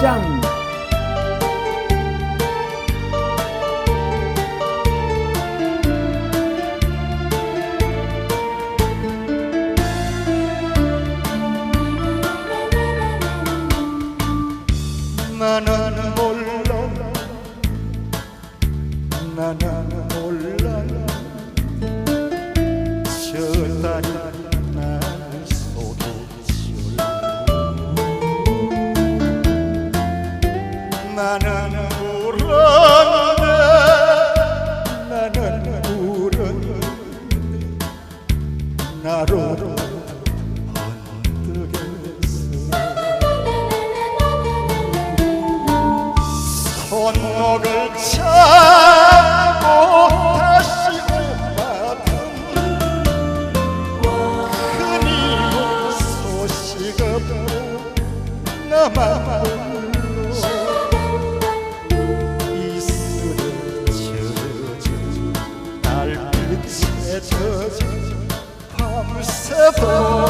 짱 나는 몰라 나는 몰라 나는 울었네 나는 울었네 나로 번뜩했어 손목을 차고 다시 오마던 큰이는 소식 없고 나만 beautiful.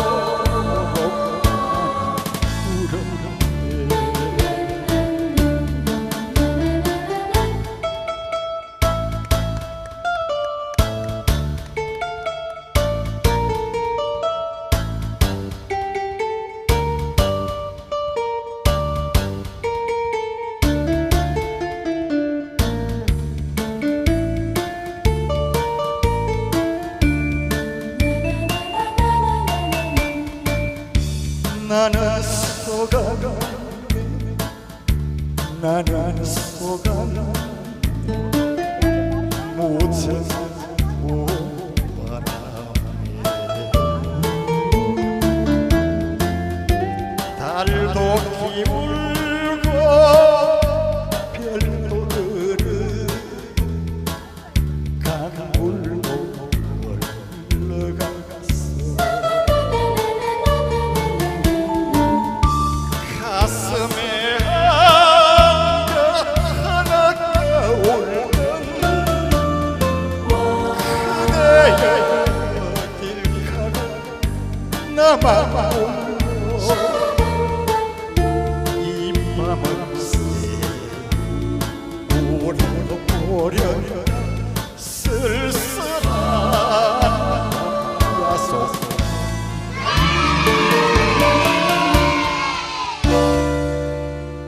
나는 속아가 나는 속아가 모든 바람에 달도 가나